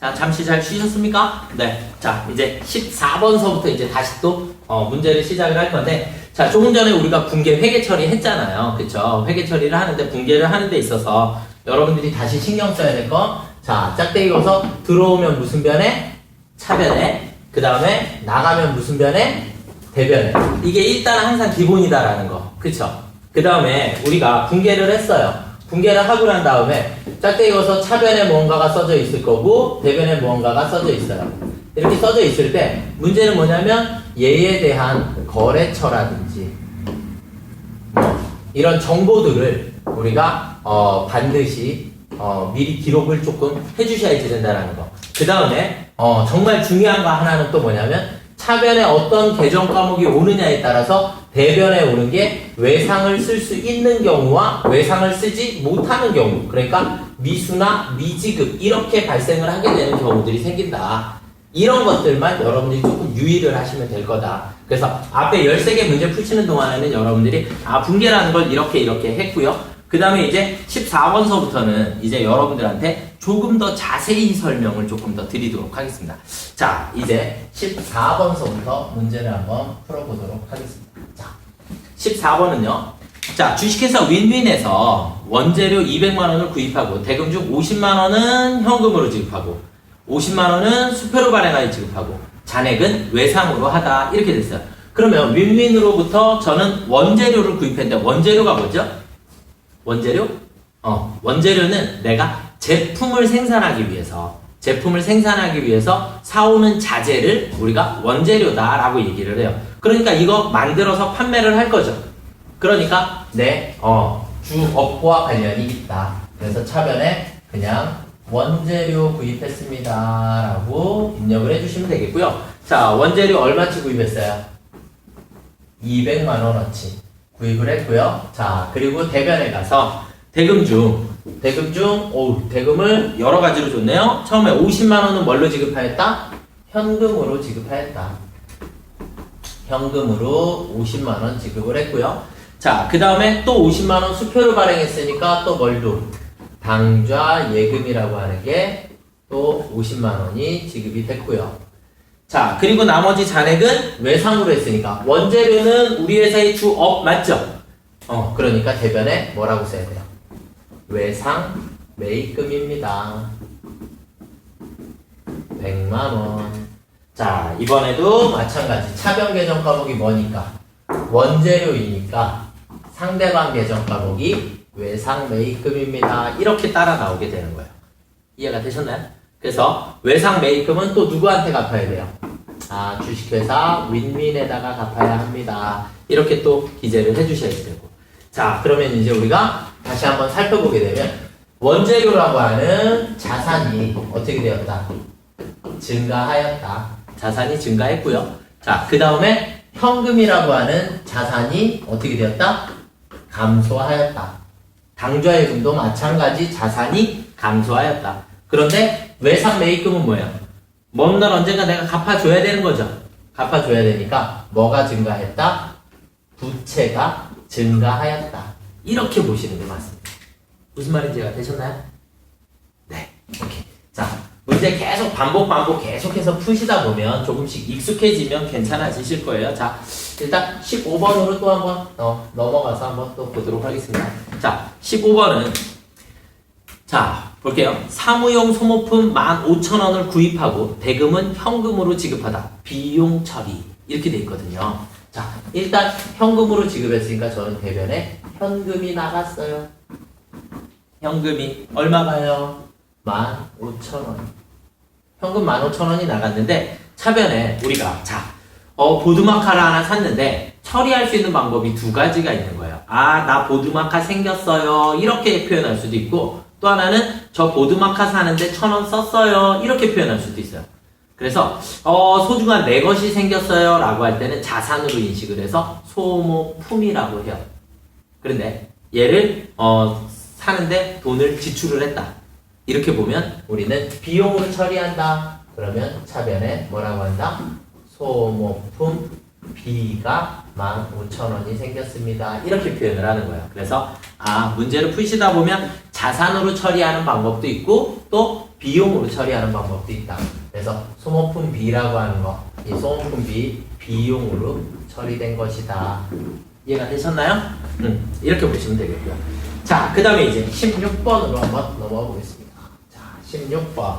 자, 잠시 잘 쉬셨습니까? 네. 자, 이제 14번서부터 이제 다시 또, 어, 문제를 시작을 할 건데, 자, 조금 전에 우리가 붕괴 회계 처리 했잖아요. 그쵸? 회계 처리를 하는데, 붕괴를 하는 데 있어서, 여러분들이 다시 신경 써야 될 거, 자, 짝대기 거서 들어오면 무슨 변에? 차변에. 그 다음에 나가면 무슨 변에? 대변에. 이게 일단 항상 기본이다라는 거. 그쵸? 그 다음에 우리가 붕괴를 했어요. 붕괴를 하고 난 다음에 짝대기 거서 차변에 무언가가 써져 있을 거고 대변에 무언가가 써져 있어요. 이렇게 써져 있을 때 문제는 뭐냐면 얘에 대한 거래처라든지 뭐 이런 정보들을 우리가 어, 반드시 어, 미리 기록을 조금 해주셔야지 된다는 거. 그 다음에 어, 정말 중요한 거 하나는 또 뭐냐면 차변에 어떤 계정 과목이 오느냐에 따라서 대변에 오는 게 외상을 쓸 수 있는 경우와 외상을 쓰지 못하는 경우 그러니까 미수나 미지급 이렇게 발생을 하게 되는 경우들이 생긴다. 이런 것들만 여러분들이 조금 유의를 하시면 될 거다. 그래서 앞에 13개 문제 푸시는 동안에는 여러분들이 아 붕괴라는 걸 이렇게 이렇게 했고요. 그 다음에 이제 14번서부터는 이제 여러분들한테 조금 더 자세히 설명을 조금 더 드리도록 하겠습니다. 자, 이제 14번서부터 문제를 한번 풀어보도록 하겠습니다. 자, 14번은요. 자, 주식회사 윈윈에서 원재료 200만원을 구입하고 대금 중 50만원은 현금으로 지급하고 50만원은 수표로 발행하여 지급하고 잔액은 외상으로 하다. 이렇게 됐어요. 그러면 윈윈으로부터 저는 원재료를 구입했는데 원재료가 뭐죠? 원재료? 어, 원재료는 내가 제품을 생산하기 위해서 제품을 생산하기 위해서 사오는 자재를 우리가 원재료다라고 얘기를 해요. 그러니까 이거 만들어서 판매를 할 거죠. 그러니까 내 어, 주업과 관련이 있다. 그래서 차변에 그냥 원재료 구입했습니다라고 입력을 해주시면 되겠고요. 자, 원재료 얼마치 구입했어요? 200만 원어치 구입을 했고요. 자, 그리고 대변에 가서 대금 중 대금 중 오, 대금을 여러 가지로 줬네요. 처음에 50만 원은 뭘로 지급하였다? 현금으로 지급하였다. 현금으로 50만 원 지급을 했고요. 자, 그 다음에 또 50만 원 수표를 발행했으니까 또뭘 줘? 당좌 예금이라고 하는 게 또 50만 원이 지급이 됐고요. 자, 그리고 나머지 잔액은 외상으로 했으니까 원재료는 우리 회사의 주업 맞죠? 어, 그러니까 대변에 뭐라고 써야 돼요? 외상 매입금입니다. 100만 원. 자, 이번에도 마찬가지. 차변 계정 과목이 뭐니까? 원재료이니까 상대방 계정 과목이 외상 매입금입니다. 이렇게 따라 나오게 되는 거예요. 이해가 되셨나요? 그래서 외상 매입금은 또 누구한테 갚아야 돼요? 아, 주식회사 윈윈에다가 갚아야 합니다. 이렇게 또 기재를 해주셔야 되고. 자, 그러면 이제 우리가 다시 한번 살펴보게 되면 원재료라고 하는 자산이 어떻게 되었다? 증가하였다. 자산이 증가했고요. 자, 그 다음에 현금이라고 하는 자산이 어떻게 되었다? 감소하였다. 당좌예금도 마찬가지 자산이 감소하였다. 그런데 외상 매입금은 뭐예요? 먼 날 언젠가 내가 갚아줘야 되는 거죠. 갚아줘야 되니까 뭐가 증가했다? 부채가 증가하였다. 이렇게 보시는 게 맞습니다. 무슨 말인지 가 되셨나요? 네. 오케이. 자, 문제 계속 반복 반복 계속해서 푸시다 보면 조금씩 익숙해지면 괜찮아지실 거예요. 자, 일단 15번으로 또 한번 어, 넘어가서 한번 또 보도록 하겠습니다. 자, 15번은 자, 볼게요. 사무용 소모품 15,000원을 구입하고 대금은 현금으로 지급하다. 비용 처리. 이렇게 돼 있거든요. 자, 일단 현금으로 지급했으니까 저는 대변에 현금이 나갔어요. 현금이 얼마 가요? 15,000원. 현금 15,000원이 나갔는데 차변에 우리가 자, 어, 보드마카를 하나 샀는데 처리할 수 있는 방법이 두 가지가 있는 거예요. 아, 나 보드마카 생겼어요. 이렇게 표현할 수도 있고 또 하나는 저 보드마카 사는데 천 원 썼어요. 이렇게 표현할 수도 있어요. 그래서 어, 소중한 내 것이 생겼어요. 라고 할 때는 자산으로 인식을 해서 소모품이라고 해요. 그런데 얘를 어, 사는데 돈을 지출을 했다. 이렇게 보면 우리는 비용을 처리한다. 그러면 차변에 뭐라고 한다? 소모품 B가 15,000원이 생겼습니다. 이렇게 표현을 하는 거예요. 그래서 아 문제를 푸시다 보면 자산으로 처리하는 방법도 있고 또 비용으로 처리하는 방법도 있다. 그래서 소모품 B라고 하는 거, 이 소모품 B 비용으로 처리된 것이다. 이해가 되셨나요? 음, 이렇게 보시면 되겠고요. 자, 그 다음에 이제 16번으로 한번 넘어가 보겠습니다. 자, 16번.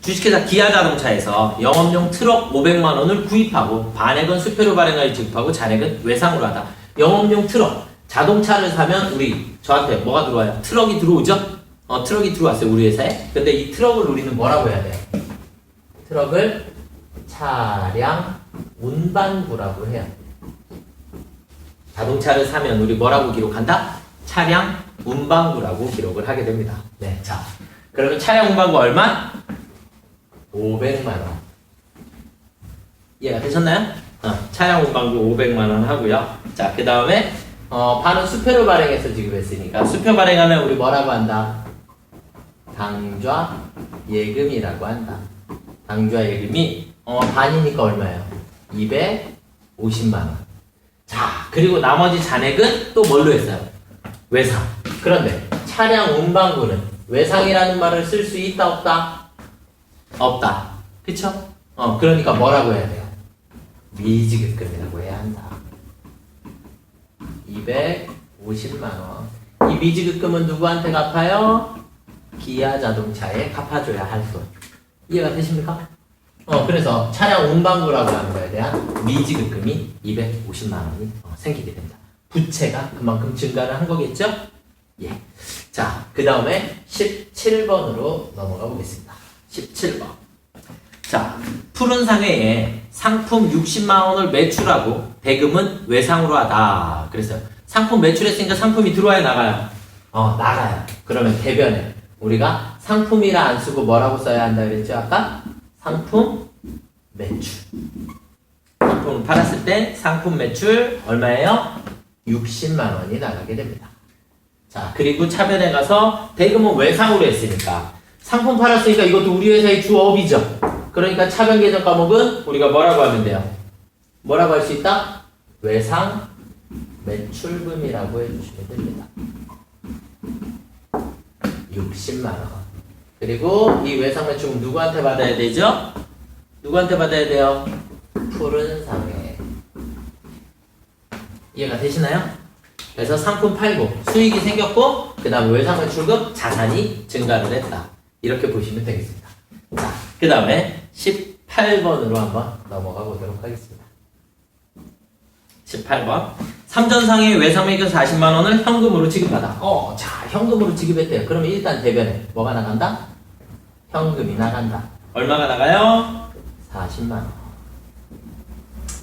주식회사 기아자동차에서 영업용 트럭 500만 원을 구입하고 반액은 수표로 발행하여 지급하고 잔액은 외상으로 하다. 영업용 트럭 자동차를 사면 우리 저한테 뭐가 들어와요? 트럭이 들어오죠? 어 트럭이 들어왔어요 우리 회사에. 근데 이 트럭을 우리는 뭐라고 해야 돼? 트럭을 차량 운반부라고 해야 돼. 자동차를 사면 우리 뭐라고 기록한다? 차량 운반부라고 기록을 하게 됩니다. 네, 자 그러면 차량 운반부 얼마? 500만 원. 이해가 되셨나요? 어, 차량 운반부 500만 원 하고요. 자, 그 다음에 어, 반은 수표로 발행해서 지급했으니까 수표 발행하면 우리 뭐라고 한다? 당좌 예금이라고 한다. 당좌 예금이 어, 반이니까 얼마예요? 250만 원. 자, 그리고 나머지 잔액은 또 뭘로 했어요? 외상. 그런데 차량 운반부는 외상이라는 말을 쓸 수 있다 없다? 없다. 그쵸? 어, 그러니까 뭐라고 해야 돼요? 미지급금이라고 해야 한다. 250만원. 이 미지급금은 누구한테 갚아요? 기아 자동차에 갚아줘야 할 돈. 이해가 되십니까? 어, 그래서 차량 운반부라고 하는 거에 대한 미지급금이 250만원이 어, 생기게 됩니다. 부채가 그만큼 증가를 한 거겠죠? 예. 자, 그 다음에 17번으로 넘어가 보겠습니다. 17번. 자, 푸른 상해에 상품 60만 원을 매출하고 대금은 외상으로 하다. 그래서 상품 매출했으니까 상품이 들어와야 나가요. 어, 나가요. 그러면 대변에 우리가 상품이라 안 쓰고 뭐라고 써야 한다 그랬죠? 아까 상품 매출. 상품을 팔았을 때 상품 매출 얼마예요? 60만 원이 나가게 됩니다. 자, 그리고 차변에 가서 대금은 외상으로 했으니까 상품 팔았으니까 이것도 우리 회사의 주업이죠. 그러니까 차변 계정 과목은 우리가 뭐라고 하면 돼요? 뭐라고 할 수 있다? 외상 매출금이라고 해주시면 됩니다. 60만 원. 그리고 이 외상 매출금 누구한테 받아야 되죠? 누구한테 받아야 돼요? 푸른 상해. 이해가 되시나요? 그래서 상품 팔고 수익이 생겼고 그 다음 외상 매출금 자산이 증가를 했다. 이렇게 보시면 되겠습니다. 자, 그 다음에 18번으로 한번 넘어가 보도록 하겠습니다. 18번. 삼전상의 외상매금 40만 원을 현금으로 지급하다. 어, 자, 현금으로 지급했대요. 그러면 일단 대변에 뭐가 나간다? 현금이 나간다. 얼마가 나가요? 40만 원.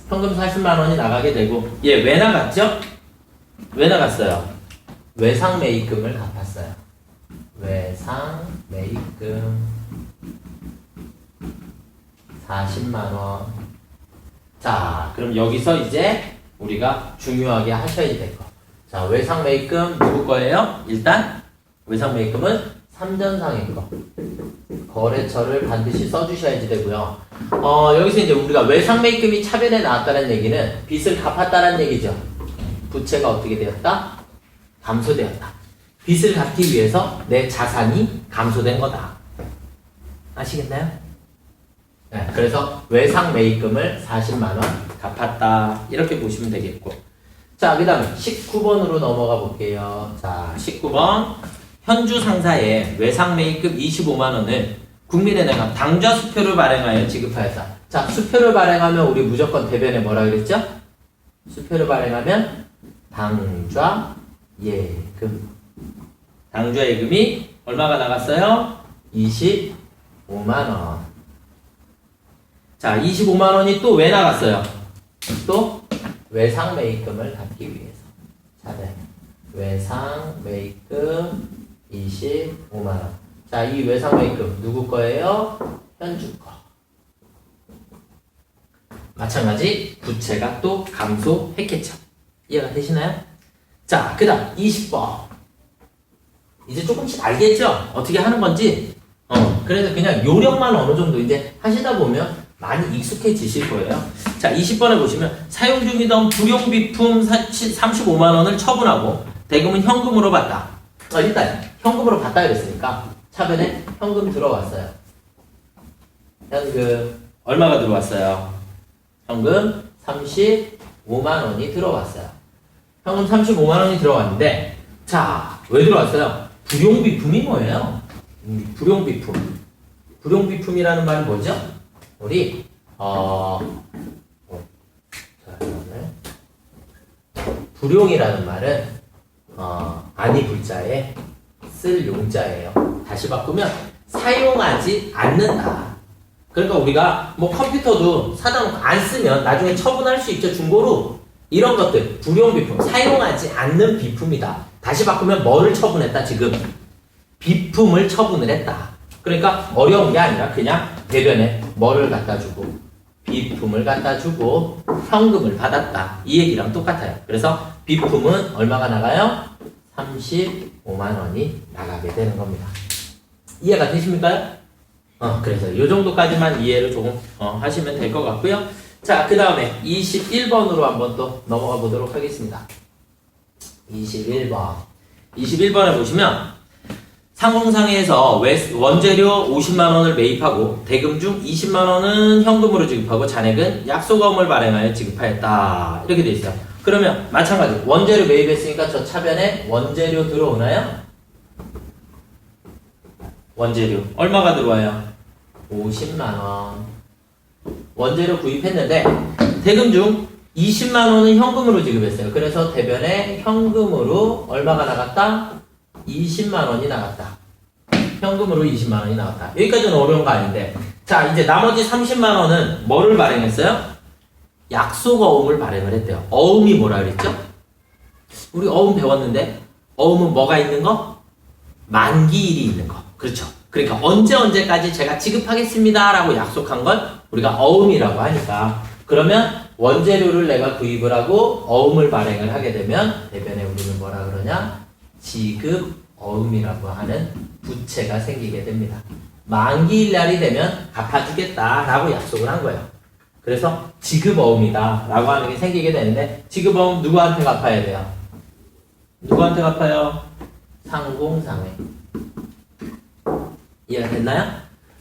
현금 40만 원이 나가게 되고 얘 왜 나갔죠? 왜 나갔어요? 외상 매입금을 갚았어요. 외상 매입금 40만 원. 자, 그럼 여기서 이제 우리가 중요하게 하셔야 될 거. 자, 외상 매입금 누구 거예요? 일단 외상 매입금은 삼전상의 거. 거래처를 반드시 써주셔야지 되고요. 어, 여기서 이제 우리가 외상 매입금이 차변에 나왔다는 얘기는 빚을 갚았다는 얘기죠. 부채가 어떻게 되었다? 감소되었다. 빚을 갚기 위해서 내 자산이 감소된 거다. 아시겠나요? 네, 그래서 외상 매입금을 40만 원 갚았다. 이렇게 보시면 되겠고. 자, 그 다음에 19번으로 넘어가 볼게요. 자, 19번. 현주 상사의 외상 매입금 25만 원을 국민은행은 당좌 수표를 발행하여 지급하였다. 자, 수표를 발행하면 우리 무조건 대변에 뭐라 그랬죠? 수표를 발행하면 당좌 예금. 당좌 예금이 얼마가 나갔어요? 25만 원. 자, 25만 원이 또 왜 나갔어요? 또 외상 매입금을 갚기 위해서. 자, 네. 외상 매입금 25만 원. 자, 이 외상 매입금 누구 거예요? 현주 거. 마찬가지 부채가 또 감소했겠죠. 이해가 되시나요? 자, 그 다음 20번. 이제 조금씩 알겠죠? 어떻게 하는 건지. 어, 그래서 그냥 요령만 어느 정도 이제 하시다 보면 많이 익숙해지실 거예요. 자, 20번에 보시면 사용 중이던 불용 비품 35만 원을 처분하고 대금은 현금으로 받다. 어, 일단 현금으로 받다 그랬으니까 차변에 현금 들어왔어요. 현금 얼마가 들어왔어요? 현금 35만 원이 들어왔어요. 현금 35만 원이 들어왔는데 자, 왜 들어왔어요? 불용 비품이 뭐예요? 음, 불용 비품. 불용 비품이라는 말은 뭐죠? 우리 어, 어. 불용이라는 말은 어, 아니 불자에 쓸 용자예요. 다시 바꾸면 사용하지 않는다. 그러니까 우리가 뭐 컴퓨터도 사다 안 쓰면 나중에 처분할 수 있죠. 중고로 이런 것들 불용 비품 사용하지 않는 비품이다. 다시 바꾸면 뭐를 처분했다 지금 비품을 처분을 했다. 그러니까 어려운 게 아니라 그냥 대변에 뭐를 갖다 주고 비품을 갖다 주고 현금을 받았다. 이 얘기랑 똑같아요. 그래서 비품은 얼마가 나가요? 35만 원이 나가게 되는 겁니다. 이해가 되십니까? 어, 그래서 이 정도까지만 이해를 조금 어, 하시면 될 것 같고요. 자, 그 다음에 21번으로 한번 또 넘어가 보도록 하겠습니다. 21번. 21번에 보시면 상공상에서 원재료 50만 원을 매입하고 대금 중 20만 원은 현금으로 지급하고 잔액은 약속금을 발행하여 지급하였다. 이렇게 돼 있어요. 그러면 마찬가지 원재료 매입했으니까 저 차변에 원재료 들어오나요? 원재료 얼마가 들어와요? 50만 원. 원재료 구입했는데 대금 중 20만 원은 현금으로 지급했어요. 그래서 대변에 현금으로 얼마가 나갔다? 20만 원이 나갔다. 현금으로 20만 원이 나왔다. 여기까지는 어려운 거 아닌데. 자, 이제 나머지 30만 원은 뭐를 발행했어요? 약속 어음을 발행을 했대요. 어음이 뭐라 그랬죠? 우리 어음 배웠는데 어음은 뭐가 있는 거? 만기일이 있는 거. 그렇죠. 그러니까 언제 언제까지 제가 지급하겠습니다라고 약속한 건 우리가 어음이라고 하니까 그러면 원재료를 내가 구입을 하고 어음을 발행을 하게 되면 대변에 우리는 뭐라 그러냐? 지급 어음이라고 하는 부채가 생기게 됩니다. 만기일 날이 되면 갚아주겠다라고 약속을 한 거예요. 그래서 지급 어음이다라고 하는 게 생기게 되는데 지급 어음 누구한테 갚아야 돼요? 누구한테 갚아요? 상공상회. 이해가 됐나요?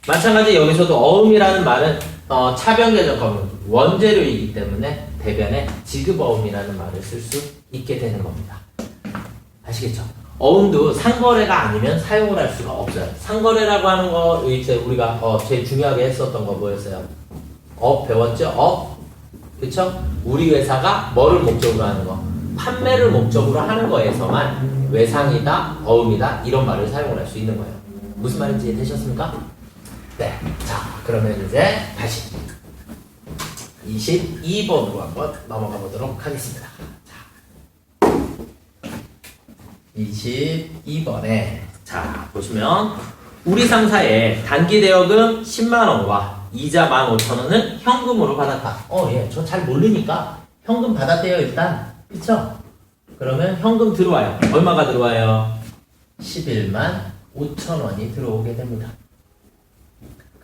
마찬가지 여기서도 어음이라는 말은 어, 차변계정법은 원재료이기 때문에 대변에 지급어음이라는 말을 쓸 수 있게 되는 겁니다. 아시겠죠? 어음도 상거래가 아니면 사용을 할 수가 없어요. 상거래라고 하는 거 이제 우리가 어, 제일 중요하게 했었던 거 뭐였어요? 업 배웠죠? 업 그쵸? 우리 회사가 뭐를 목적으로 하는 거? 판매를 목적으로 하는 거에서만 외상이다, 어음이다 이런 말을 사용을 할 수 있는 거예요. 무슨 말인지 되셨습니까? 네. 자, 그러면 이제 다시 22번으로 한번 넘어가 보도록 하겠습니다. 자, 22번에 자, 보시면 우리 상사의 단기 대여금 10만 원과 이자 15,000원은 현금으로 받았다. 어, 예. 저 잘 모르니까 현금 받았대요, 일단. 그쵸? 그러면 현금 들어와요. 얼마가 들어와요? 11만 5천 원이 들어오게 됩니다.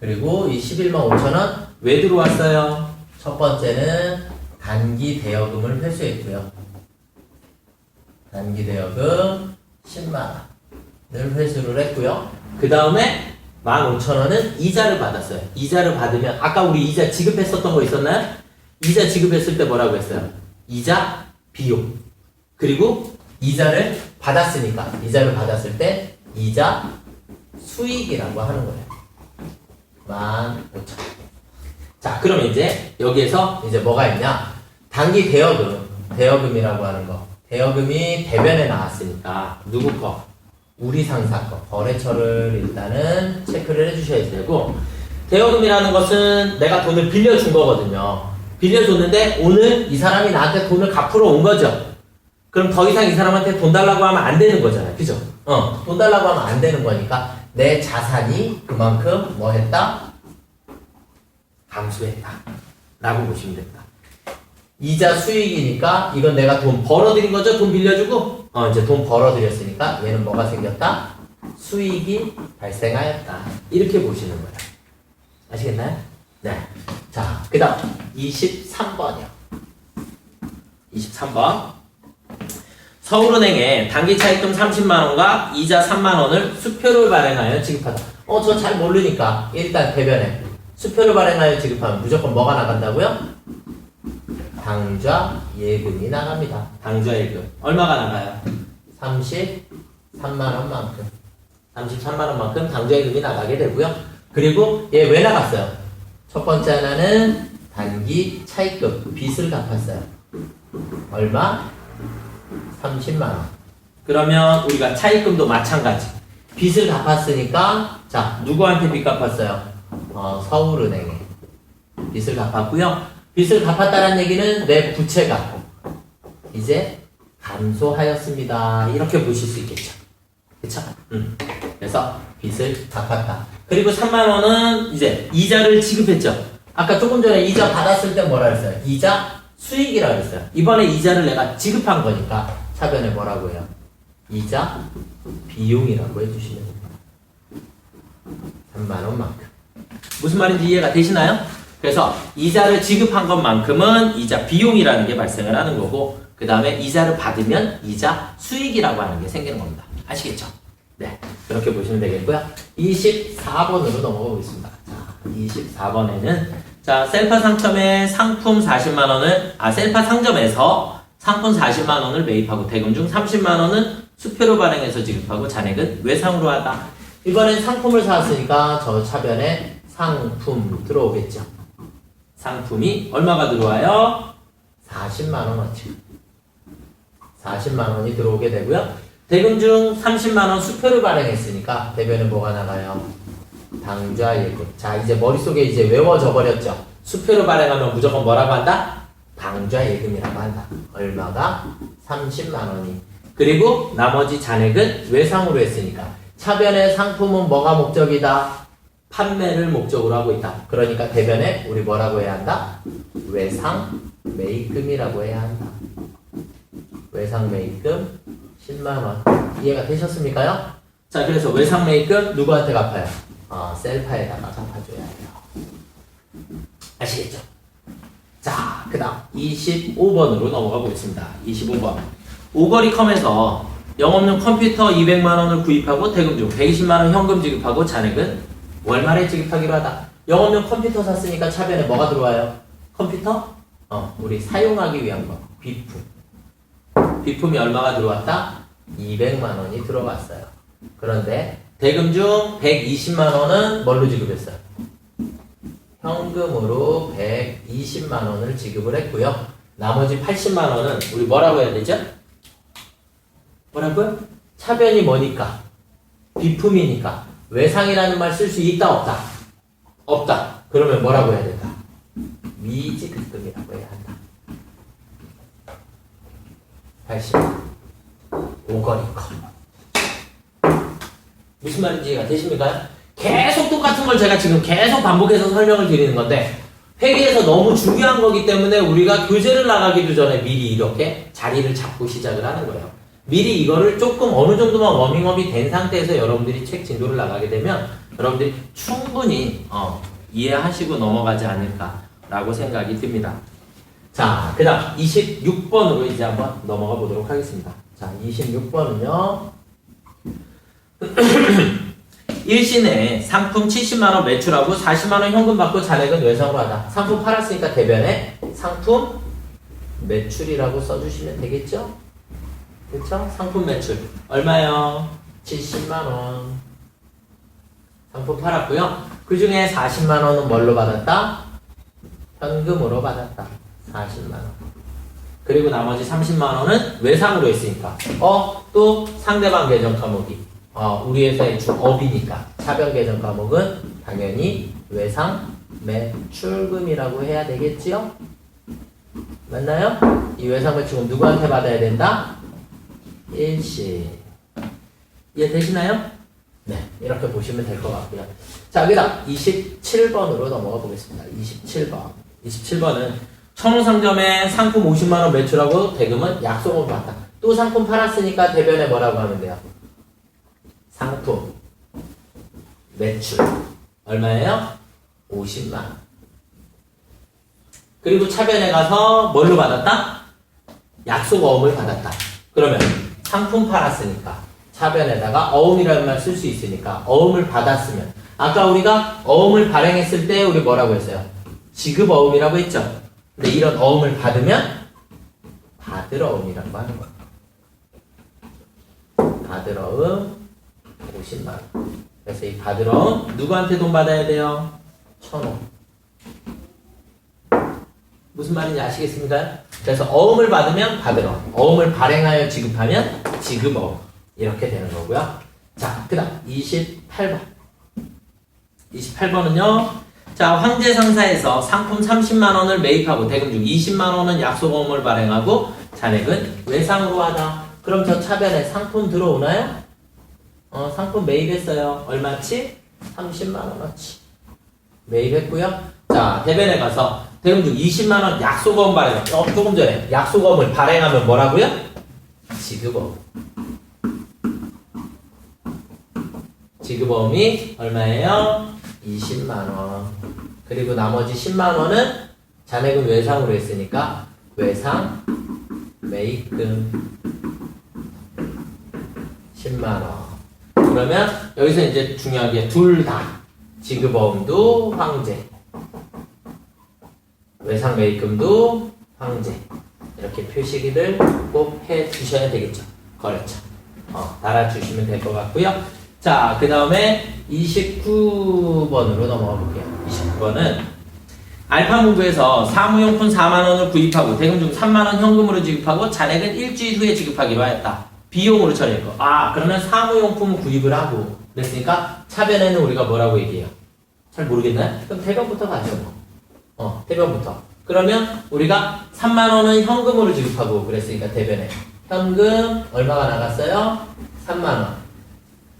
그리고 이 11만 5천 원 왜 들어왔어요? 첫 번째는 단기 대여금을 회수했고요. 단기 대여금 10만 원을 회수를 했고요. 그 다음에 15,000원은 이자를 받았어요. 이자를 받으면 아까 우리 이자 지급했었던 거 있었나요? 이자 지급했을 때 뭐라고 했어요? 이자 비용. 그리고 이자를 받았으니까 이자를 받았을 때 이자 수익이라고 하는 거예요. 15,000원. 자, 그럼 이제 여기에서 이제 뭐가 있냐? 단기 대여금, 대여금이라고 하는 거. 대여금이 대변에 나왔으니까 누구 거? 우리 상사 거. 거래처를 일단은 체크를 해주셔야 되고 대여금이라는 것은 내가 돈을 빌려준 거거든요. 빌려줬는데 오늘 이 사람이 나한테 돈을 갚으러 온 거죠. 그럼 더 이상 이 사람한테 돈 달라고 하면 안 되는 거잖아요. 그죠? 어, 돈 달라고 하면 안 되는 거니까 내 자산이 그만큼 뭐 했다? 감소했다. 라고 보시면 됩니다. 이자 수익이니까 이건 내가 돈 벌어들인 거죠? 돈 빌려주고? 어, 이제 돈 벌어들였으니까 얘는 뭐가 생겼다? 수익이 발생하였다. 이렇게 보시는 거예요. 아시겠나요? 네. 자, 그 다음 23번이요. 23번. 서울은행에 단기 차입금 30만원과 이자 3만원을 수표를 발행하여 지급하다. 어, 저 잘 모르니까 일단 대변에 수표를 발행하여 지급하면 무조건 뭐가 나간다고요? 당좌 예금이 나갑니다. 당좌 예금. 얼마가 나가요? 33만원만큼. 33만원만큼 당좌 예금이 나가게 되고요. 그리고 얘 왜 나갔어요? 첫 번째 하나는 단기 차입금 빚을 갚았어요. 얼마? 30만 원. 그러면 우리가 차입금도 마찬가지. 빚을 갚았으니까 자 누구한테 빚 갚았어요? 어, 서울은행에 빚을 갚았고요. 빚을 갚았다는 얘기는 내 부채가 이제 감소하였습니다. 이렇게 보실 수 있겠죠. 그쵸? 음. 그래서 빚을 갚았다. 그리고 3만 원은 이제 이자를 지급했죠. 아까 조금 전에 이자 받았을 때 뭐라 했어요? 이자 수익이라 그랬어요. 이번에 이자를 내가 지급한 거니까 차변에 뭐라고 해요? 이자 비용이라고 해주시면 됩니다. 3만 원만큼. 무슨 말인지 이해가 되시나요? 그래서 이자를 지급한 것만큼은 이자 비용이라는 게 발생을 하는 거고 그 다음에 이자를 받으면 이자 수익이라고 하는 게 생기는 겁니다. 아시겠죠? 네, 그렇게 보시면 되겠고요. 24번으로 넘어가 보겠습니다. 자, 24번에는 자 셀파 상점에 상품 40만 원을 아 셀파 상점에서 상품 40만 원을 매입하고 대금 중 30만 원은 수표로 발행해서 지급하고 잔액은 외상으로 하다. 이번엔 상품을 사왔으니까 저 차변에 상품 들어오겠죠. 상품이 얼마가 들어와요? 40만 원어치. 40만 원이 들어오게 되고요. 대금 중 30만 원 수표를 발행했으니까 대변에 뭐가 나가요? 당좌 예금. 자, 이제 머릿속에 이제 외워져 버렸죠. 수표를 발행하면 무조건 뭐라고 한다? 당좌 예금이라고 한다. 얼마가? 30만 원이. 그리고 나머지 잔액은 외상으로 했으니까 차변의 상품은 뭐가 목적이다? 판매를 목적으로 하고 있다. 그러니까 대변에 우리 뭐라고 해야 한다? 외상 매입금이라고 해야 한다. 외상 매입금 10만 원. 이해가 되셨습니까요? 자, 그래서 외상 매입금 누구한테 갚아요? 어, 셀파에다가 갚아줘야 해요. 아시겠죠? 자, 그 다음 25번으로 넘어가 보겠습니다. 25번. 오거리 컴에서 영업용 컴퓨터 200만 원을 구입하고 대금 중 120만 원 현금 지급하고 잔액은 월말에 지급하기로 하다. 영업용 컴퓨터 샀으니까 차변에 뭐가 들어와요? 컴퓨터? 어, 우리 사용하기 위한 거. 비품. 비품이 얼마가 들어왔다? 200만 원이 들어왔어요. 그런데 대금 중 120만 원은 뭘로 지급했어요? 현금으로 120만 원을 지급을 했고요. 나머지 80만 원은 우리 뭐라고 해야 되죠? 뭐라고요? 차변이 뭐니까? 비품이니까. 외상이라는 말 쓸 수 있다 없다? 없다. 그러면 뭐라고 해야 된다? 미지급금이라고 해야 한다. 80만 오거리 컵. 무슨 말인지 이해가 되십니까? 계속 똑같은 걸 제가 지금 계속 반복해서 설명을 드리는 건데 회계에서 너무 중요한 거기 때문에 우리가 교재를 나가기도 전에 미리 이렇게 자리를 잡고 시작을 하는 거예요. 미리 이거를 조금 어느 정도만 워밍업이 된 상태에서 여러분들이 책 진도를 나가게 되면 여러분들이 충분히 어, 이해하시고 넘어가지 않을까라고 생각이 듭니다. 자, 그 다음 26번으로 이제 한번 넘어가 보도록 하겠습니다. 자, 26번은요. 일시내 상품 70만원 매출하고 40만원 현금 받고 잔액은 외상으로 하다. 상품 팔았으니까 대변에 상품 매출이라고 써주시면 되겠죠? 그쵸? 상품 매출. 얼마요? 70만원. 상품 팔았고요. 그 중에 40만원은 뭘로 받았다? 현금으로 받았다. 40만원. 그리고 나머지 30만원은 외상으로 했으니까. 어, 또 상대방 계정 과목이. 어, 우리 회사의 주 업이니까. 차변 계정 과목은 당연히 외상 매출금이라고 해야 되겠지요? 맞나요? 이 외상 매출금 누구한테 받아야 된다? 일시. 이해 되시나요? 네, 이렇게 보시면 될 것 같고요. 자, 그 다음 27번으로 넘어가 보겠습니다. 27번. 27번은 청우상점에 상품 50만원 매출하고 대금은 약속을 받다. 또 상품 팔았으니까 대변에 뭐라고 하면 돼요? 상품 매출 얼마예요? 50만 원. 그리고 차변에 가서 뭘로 받았다? 약속 어음을 받았다. 그러면 상품 팔았으니까 차변에다가 어음이라는 말 쓸 수 있으니까 어음을 받았으면 아까 우리가 어음을 발행했을 때 우리 뭐라고 했어요? 지급 어음이라고 했죠. 근데 이런 어음을 받으면 받을 어음이라고 하는 거예요. 받을 어음 50만 원. 그래서 이 어음 누구한테 돈 받아야 돼요? 천 원. 무슨 말인지 아시겠습니까? 그래서 어음을 받으면 어음, 어음을 발행하여 지급하면 지급 어음 이렇게 되는 거고요. 자, 그다음 28번. 28번은요. 자, 황제 상사에서 상품 30만 원을 매입하고 대금 중 20만 원은 약속 어음을 발행하고 잔액은 외상으로 하다. 그럼 저 차변에 상품 들어오나요? 어, 상품 매입했어요. 얼마치? 30만 원어치. 매입했고요. 자, 대변에 가서 대금 중 20만 원 약속어음 발행. 어, 조금 전에 약속어음을 발행하면 뭐라고요? 지급어음. 지급어음이 얼마예요? 20만 원. 그리고 나머지 10만 원은 잔액은 외상으로 했으니까 외상 매입금 10만 원. 그러면 여기서 이제 중요한 게 둘 다 지급어음도 황제, 외상 매입금도 황제 이렇게 표시를 꼭 해 주셔야 되겠죠. 거래처. 어, 달아주시면 될 것 같고요. 자, 그 다음에 29번으로 넘어가 볼게요. 29번은 알파문구에서 사무용품 4만원을 구입하고 대금 중 3만원 현금으로 지급하고 잔액은 일주일 후에 지급하기로 하였다. 비용으로 처리했고. 아, 그러면 사무용품 구입을 하고 그랬으니까 차변에는 우리가 뭐라고 얘기해요? 잘 모르겠나요? 그럼 대변부터 가죠. 뭐. 어, 대변부터. 그러면 우리가 3만 원은 현금으로 지급하고 그랬으니까 대변에. 현금 얼마가 나갔어요? 3만 원.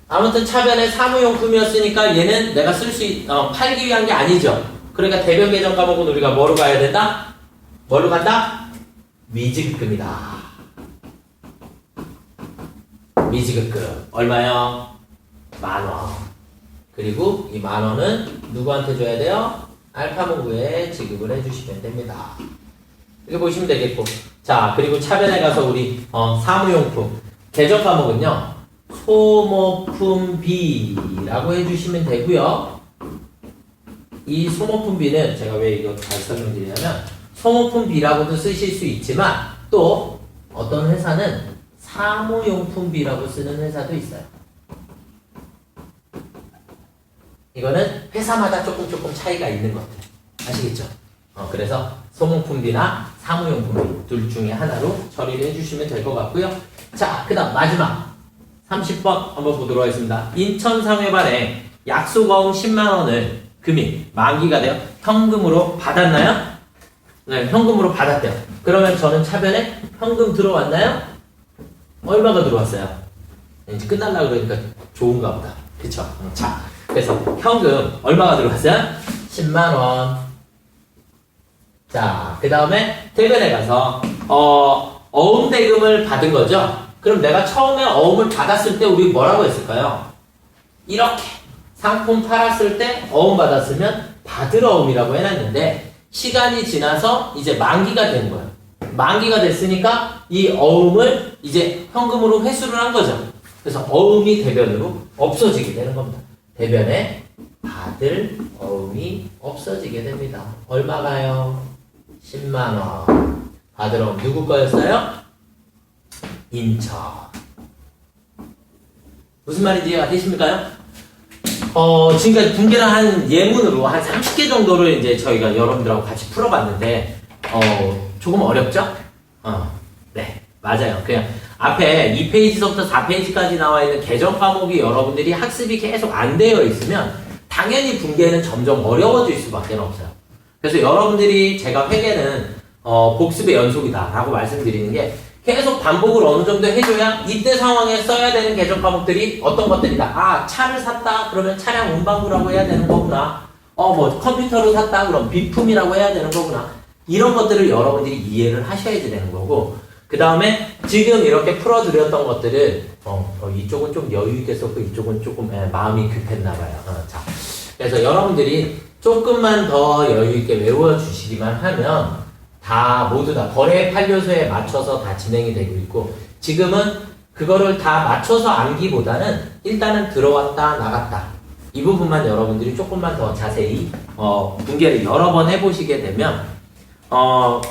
아무튼 차변에 사무용품이었으니까 얘는 내가 쓸 수, 있, 어, 팔기 위한 게 아니죠. 그러니까 대변 계정 과목은 우리가 뭐로 가야 된다? 뭐로 간다? 미지급금이다. 미지급금. 얼마요? 만 원. 그리고 이 만 원은 누구한테 줘야 돼요? 알파문구에 지급을 해주시면 됩니다. 이렇게 보시면 되겠고. 자, 그리고 차변에 가서 우리, 어, 사무용품. 계정 과목은요. 소모품비라고 해주시면 되고요. 이 소모품비는 제가 왜 이거 잘 설명드리냐면 소모품비라고도 쓰실 수 있지만 또 어떤 회사는 사무용품비라고 쓰는 회사도 있어요. 이거는 회사마다 조금 조금 차이가 있는 것들 아시겠죠? 어, 그래서 소모품비나 사무용품비 둘 중에 하나로 처리를 해주시면 될 것 같고요. 자, 그 다음 마지막 30번 한번 보도록 하겠습니다. 인천상회발에 약속어음 10만 원을 금일 만기가 되어 현금으로 받았나요? 네, 현금으로 받았대요. 그러면 저는 차변에 현금 들어왔나요? 얼마가 들어왔어요? 이제 끝날라 그러니까 좋은가 보다. 그쵸? 음, 자, 그래서 현금 얼마가 들어왔어요? 10만 원. 자, 그 다음에 퇴근에 가서 어, 어음 대금을 받은 거죠? 그럼 내가 처음에 어음을 받았을 때 우리 뭐라고 했을까요? 이렇게 상품 팔았을 때 어음 받았으면 받을 어음이라고 해놨는데 시간이 지나서 이제 만기가 된 거예요. 만기가 됐으니까 이 어음을 이제 현금으로 회수를 한 거죠. 그래서 어음이 대변으로 없어지게 되는 겁니다. 대변에 받을 어음이 없어지게 됩니다. 얼마가요? 10만 원. 받을 어음 누구 거였어요? 인천. 무슨 말인지 이해가 되십니까요? 어, 지금까지 분계를 한 예문으로 한 30개 정도를 이제 저희가 여러분들하고 같이 풀어봤는데, 어, 조금 어렵죠? 어, 네, 맞아요. 그냥 앞에 2페이지서부터 4페이지까지 나와 있는 개정 과목이 여러분들이 학습이 계속 안 되어 있으면 당연히 분계는 점점 어려워질 수밖에 없어요. 그래서 여러분들이 제가 회계는 어, 복습의 연속이다라고 말씀드리는 게 계속 반복을 어느 정도 해줘야 이때 상황에 써야 되는 개정 과목들이 어떤 것들이다. 아, 차를 샀다. 그러면 차량 운반부라고 해야 되는 거구나. 어, 뭐 컴퓨터를 샀다. 그럼 비품이라고 해야 되는 거구나. 이런 것들을 여러분들이 이해를 하셔야 되는 거고 그 다음에 지금 이렇게 풀어드렸던 것들은 어, 어, 이쪽은 좀 여유 있게 썼고 이쪽은 조금 예, 마음이 급했나 봐요. 어, 자, 그래서 여러분들이 조금만 더 여유 있게 외워 주시기만 하면 다 모두 다 거래 판료소에 맞춰서 다 진행이 되고 있고 지금은 그거를 다 맞춰서 암기보다는 일단은 들어왔다 나갔다 이 부분만 여러분들이 조금만 더 자세히 어, 분개를 여러 번 해보시게 되면 어,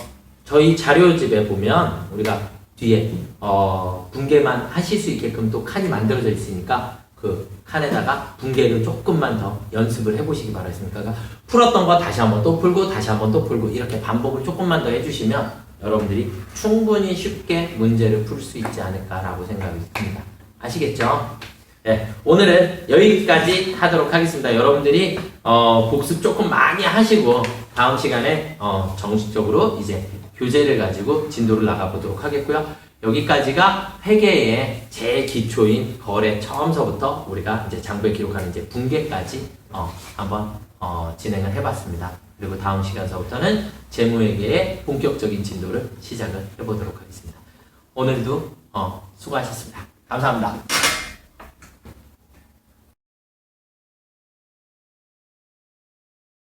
저희 자료집에 보면 우리가 뒤에 어, 분개만 하실 수 있게끔 또 칸이 만들어져 있으니까 그 칸에다가 분개를 조금만 더 연습을 해보시기 바라겠습니다. 그러니까 풀었던 거 다시 한번 또 풀고 다시 한번 또 풀고 이렇게 반복을 조금만 더 해주시면 여러분들이 충분히 쉽게 문제를 풀 수 있지 않을까라고 생각이 듭니다. 아시겠죠? 네, 오늘은 여기까지 하도록 하겠습니다. 여러분들이 어, 복습 조금 많이 하시고 다음 시간에 어, 정식적으로 이제 교재를 가지고 진도를 나가보도록 하겠고요. 여기까지가 회계의 제일 기초인 거래 처음서부터 우리가 이제 장부에 기록하는 이제 분계까지 어, 한번 어, 진행을 해봤습니다. 그리고 다음 시간서부터는 재무회계의 본격적인 진도를 시작을 해보도록 하겠습니다. 오늘도 어, 수고하셨습니다. 감사합니다.